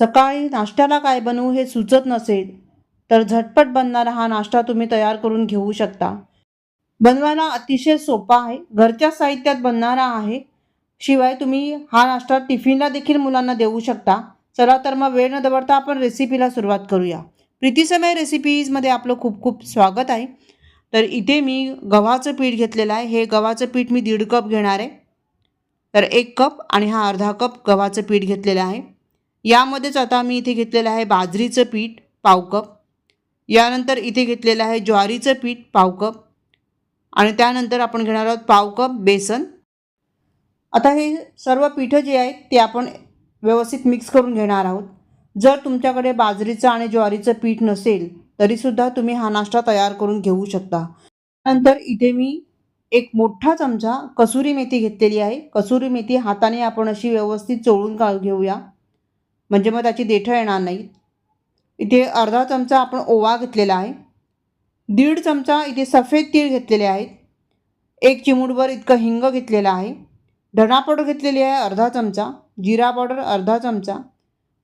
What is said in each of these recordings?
सकाळी नाश्त्याला काय बनवू हे सुचत नसेल तर झटपट बनणारा हा नाश्ता तुम्ही तयार करून घेऊ शकता. बनवायला अतिशय सोपा आहे घरच्या साहित्यात बनणारा आहे शिवाय तुम्ही हा नाश्ता टिफिनला देखील मुलांना देऊ शकता. चला तर मग वेळ न दवडता आपण रेसिपीला सुरुवात करूया. प्रीतीसमय रेसिपीजमध्ये आपलं खूप खूप स्वागत आहे. तर इथे मी गव्हाचं पीठ घेतलेलं आहे. हे गव्हाचं पीठ मी दीड कप घेणार आहे. तर एक कप आणि हा अर्धा कप गव्हाचं पीठ घेतलेलं आहे. यामध्येच आता मी इथे घेतलेलं आहे बाजरीचं पीठ पाव कप. यानंतर इथे घेतलेलं आहे ज्वारीचं पीठ पाव कप. आणि त्यानंतर आपण घेणार आहोत पाव कप बेसन. आता हे सर्व पिठं जे आहेत ते आपण व्यवस्थित मिक्स करून घेणार आहोत. जर तुमच्याकडे बाजरीचं आणि ज्वारीचं पीठ नसेल तरीसुद्धा तुम्ही हा नाश्ता तयार करून घेऊ शकता. नंतर इथे मी एक मोठा चमचा कसुरी मेथी घेतलेली आहे. कसुरी मेथी हाताने आपण अशी व्यवस्थित चोळून का घेऊया. म्हणजे मग त्याची देठं येणार नाहीत. इथे अर्धा चमचा आपण ओवा घेतलेला आहे. दीड चमचा इथे सफेद तीळ घेतलेले आहेत. एक चिमूटभर इतकं हिंग घेतलेलं आहे. धणा पावडर घेतलेली आहे अर्धा चमचा. जिरा पावडर अर्धा चमचा.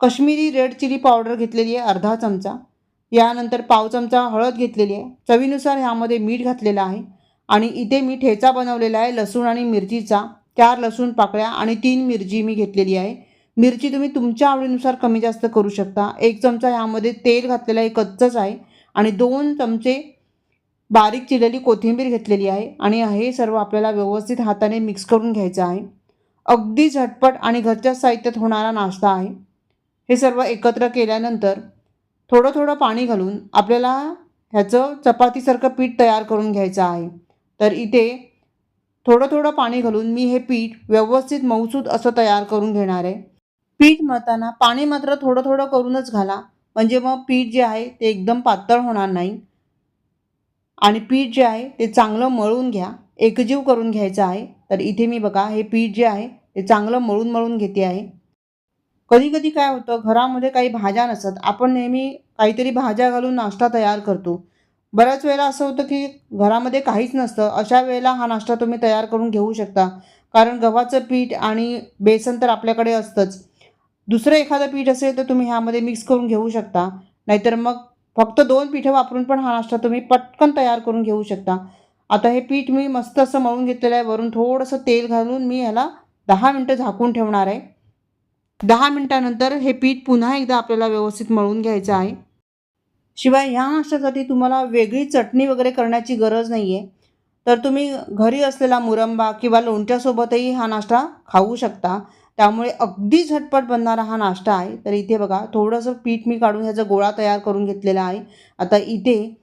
कश्मीरी रेड चिली पावडर घेतलेली आहे अर्धा चमचा. यानंतर पाव चमचा हळद घेतलेली आहे. चवीनुसार ह्यामध्ये मीठ घातलेलं आहे. आणि इथे मी ठेचा बनवलेला आहे लसूण आणि मिरचीचा. चार लसूण पाकळ्या आणि तीन मिरची मी घेतलेली आहे. मिरची तुम्ही तुमच्या आवडीनुसार कमी जास्त करू शकता. एक चमचा ह्यामध्ये तेल घातलेलं आहे कच्चंच आहे. आणि दोन चमचे बारीक चिरलेली कोथिंबीर घेतलेली आहे. आणि हे सर्व आपल्याला व्यवस्थित हाताने मिक्स करून घ्यायचं आहे. अगदी झटपट आणि घरच्या साहित्यात होणारा नाश्ता आहे. हे सर्व एकत्र केल्यानंतर थोडं थोडं पाणी घालून आपल्याला ह्याचं चपातीसारखं पीठ तयार करून घ्यायचं आहे. तर इथे थोडं थोडं पाणी घालून मी हे पीठ व्यवस्थित मऊसूद असं तयार करून घेणार आहे. पीठ मळताना पाणी मात्र थोडं थोडं करूनच घाला. म्हणजे मग पीठ जे आहे ते एकदम पातळ होणार नाही. आणि पीठ जे आहे ते चांगलं मळून घ्या. एकजीव करून घ्यायचं आहे. तर इथे मी बघा हे पीठ जे आहे ते चांगलं मळून मळून घेते आहे. कधी कधी काय होतं घरामध्ये काही भाज्या नसतात आपण नेहमी काहीतरी भाज्या घालून नाश्ता तयार करतो. बऱ्याच वेळेला असं होतं की घरामध्ये काहीच नसतं. अशा वेळेला हा नाश्ता तुम्ही तयार करून घेऊ शकता. कारण गव्हाचं पीठ आणि बेसन तर आपल्याकडे असतंच. दुसरं एखादं पीठ असेल तर तुम्ही ह्यामध्ये मिक्स करून घेऊ शकता. नाहीतर मग फक्त दोन पिठं वापरून पण हा नाश्ता तुम्ही पटकन तयार करून घेऊ शकता. आता हे पीठ मी मस्त असं मळून घेतलेलं आहे. वरून थोडंसं तेल घालून मी ह्याला दहा मिनटं झाकून ठेवणार आहे. दहा मिनटानंतर हे पीठ पुन्हा एकदा आपल्याला व्यवस्थित मळून घ्यायचं आहे. शिवाय ह्या नाश्त्यासाठी तुम्हाला वेगळी चटणी वगैरे करण्याची गरज नाही आहे तर तुम्ही घरी असलेला मुरंबा किंवा लोणच्यासोबतही हा नाश्ता खाऊ शकता. त्यामुळे अगदी झटपट बनणारा हा नाश्ता आहे. तर इथे बघा थोडंसं पीठ मी काढून ह्याचा गोळा तयार करून घेतलेला आहे. आता इथे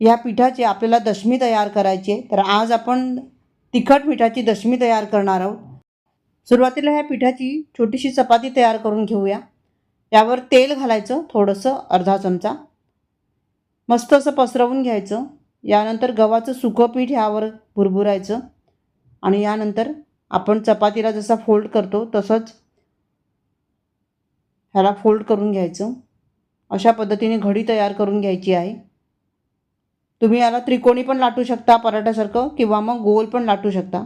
या पिठाची आपल्याला दशमी तयार करायची आहे. तर आज आपण तिखट मिठाची दशमी तयार करणार आहोत. सुरुवातीला ह्या पिठाची छोटीशी चपाती तयार करून घेऊया. यावर तेल घालायचं थोडंसं अर्धा चमचा. मस्त असं पसरवून घ्यायचं. यानंतर गव्हाचं सुकं पीठ ह्यावर भुरभुरायचं. आणि यानंतर आपण चपातीला जसा फोल्ड करतो तसंच ह्याला फोल्ड करून घ्यायचं. अशा पद्धतीने घडी तयार करून घ्यायची आहे. तुम्ही याला त्रिकोणी पण लाटू शकता पराठ्यासारखं किंवा मग गोल पण लाटू शकता.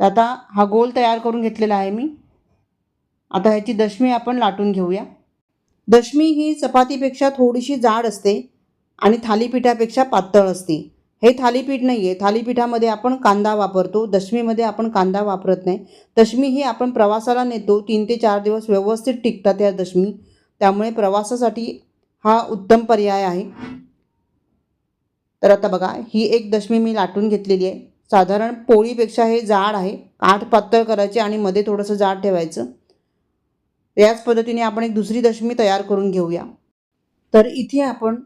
आता हा गोल तयार करून घेतलेला आहे मी. आता ह्याची दशमी आपण लाटून घेऊया. दशमी ही चपातीपेक्षा थोडीशी जाड असते आणि थालीपीठापेक्षा पातळ असते. हे थालीपीठ नाही आहे थालीपीठामध्ये आपण कांदा वापरतो. दशमीमध्ये आपण कांदा वापरत नाही. दशमी ही आपण प्रवासाला नेतो. तीन ते चार दिवस व्यवस्थित टिकतात या दशमी. त्यामुळे प्रवासासाठी हा उत्तम पर्याय आहे. तर आता बघा ही एक दशमी मी लाटून घेतलेली आहे. साधारण पोळीपेक्षा हे जाड आहे. आठ पातळ करायचे आणि मध्ये थोडंसं जाड ठेवायचं. याच पद्धतीने आपण एक दुसरी दशमी तयार करून घेऊया. तर इथे आपण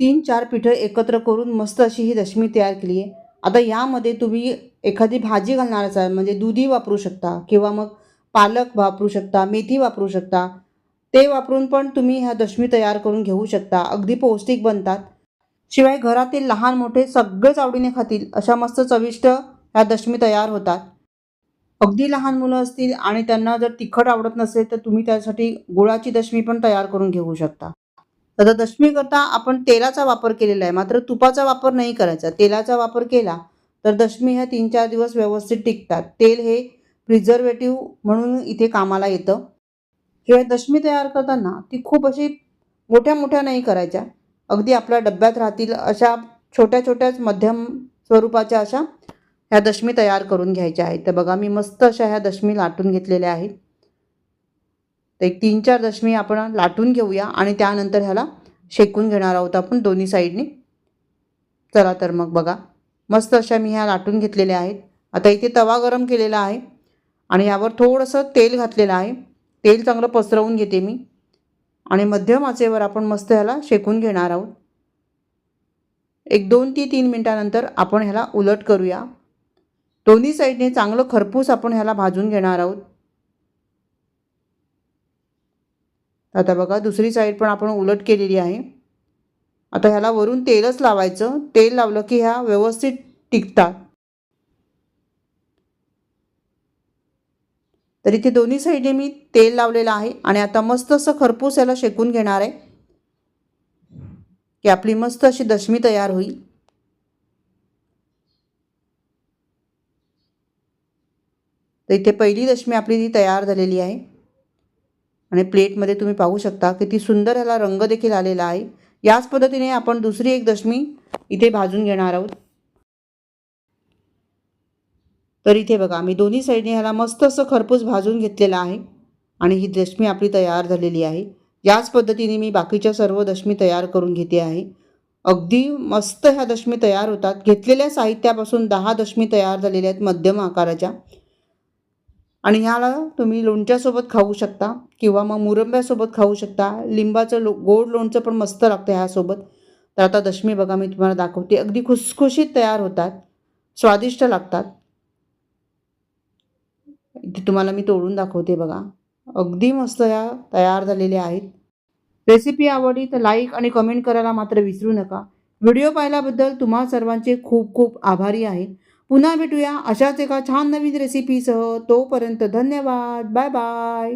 तीन चार पिठं एकत्र करून मस्त अशी ही दशमी तयार केली आहे. आता यामध्ये तुम्ही एखादी भाजी घालणार असाल म्हणजे दुधी वापरू शकता किंवा मग पालक वापरू शकता मेथी वापरू शकता ते वापरून पण तुम्ही ह्या दशमी तयार करून घेऊ शकता. अगदी पौष्टिक बनतात. शिवाय घरातील लहान मोठे सगळेच आवडीने खातील अशा मस्त चविष्ट ह्या दशमी तयार होतात. अगदी लहान मुलं असतील आणि त्यांना जर तिखट आवडत नसेल तर तुम्ही त्यासाठी गुळाची दशमी पण तयार करून घेऊ शकता. आता दशमीकरता आपण तेलाचा वापर केलेला आहे. मात्र तुपाचा वापर नाही करायचा. तेलाचा वापर केला तर दशमी ह्या तीन चार दिवस व्यवस्थित टिकतात. तेल हे प्रिझर्वेटिव्ह म्हणून इथे कामाला येतं. किंवा दशमी तयार करताना ती खूप अशी मोठ्या मोठ्या नाही करायच्या. अगदी आपल्या डब्यात राहतील अशा छोट्या छोट्याच मध्यम स्वरूपाच्या अशा ह्या दशमी तयार करून घ्यायच्या आहेत. तर बघा मी मस्त अशा ह्या दशमी लाटून घेतलेल्या आहेत. तर एक तीन चार दशमी आपण लाटून घेऊया आणि त्यानंतर ह्याला शेकून घेणार आहोत आपण दोन्ही साईडने. चला तर मग बघा. मस्त अशा मी ह्या लाटून घेतलेल्या आहेत. आता इथे तवा गरम केलेला आहे आणि यावर थोडंसं तेल घातलेलं आहे. तेल चांगलं पसरवून घेते मी. आणि मध्यम आचेवर आपण मस्त ह्याला शेकून घेणार आहोत. एक दोन ती तीन मिनटानंतर आपण ह्याला उलट करूया. दोन्ही साईडने चांगलं खरपूस आपण ह्याला भाजून घेणार आहोत. आता बघा दुसरी साईड पण आपण उलट केलेली आहे. आता ह्याला वरून तेलच लावायचं. तेल लावलं की ह्या व्यवस्थित टिकतात. तर इथे दोन्ही साईडने मी तेल लावलेलं आहे आणि आता मस्त असं खरपूस याला शेकून घेणार आहे. की आपली मस्त अशी दशमी तयार होईल. तर इथे पहिली दशमी आपली ती तयार झालेली आहे. आणि प्लेटमध्ये तुम्ही पाहू शकता किती सुंदर ह्याला रंग देखील आलेला आहे. याच पद्धतीने आपण दुसरी एक दशमी इथे भाजून घेणार आहोत. तर इथे बघा मी दोन्ही साईडने ह्याला मस्त असं खरपूस भाजून घेतलेलं आहे आणि ही दशमी आपली तयार झालेली आहे. याच पद्धतीने मी बाकीच्या सर्व दशमी तयार करून घेते आहे. अगदी मस्त ह्या दशमी तयार होतात. घेतलेल्या साहित्यापासून दहा दशमी तयार झालेल्या आहेत मध्यम आकाराच्या. आणि ह्याला तुम्ही लोणच्यासोबत खाऊ शकता किंवा मग मुरंब्यासोबत खाऊ शकता. लिंबाचं लो गोड लोणचं पण मस्त लागतं ह्यासोबत. तर आता दशमी बघा मी तुम्हाला दाखवते. अगदी खुसखुशीत तयार होतात. स्वादिष्ट लागतात. इथे तुम्हाला मी तोडून दाखवते बघा. अगदी मस्त ह्या तयार झालेल्या आहेत. रेसिपी आवडली तर लाईक आणि कमेंट करायला मात्र विसरू नका. व्हिडिओ पाहिल्याबद्दल तुम्हा सर्वांचे खूप खूप आभारी आहे. पुन्हा भेटूया अशाच एका छान नवीन रेसिपीसह तोपर्यंत धन्यवाद. Bye bye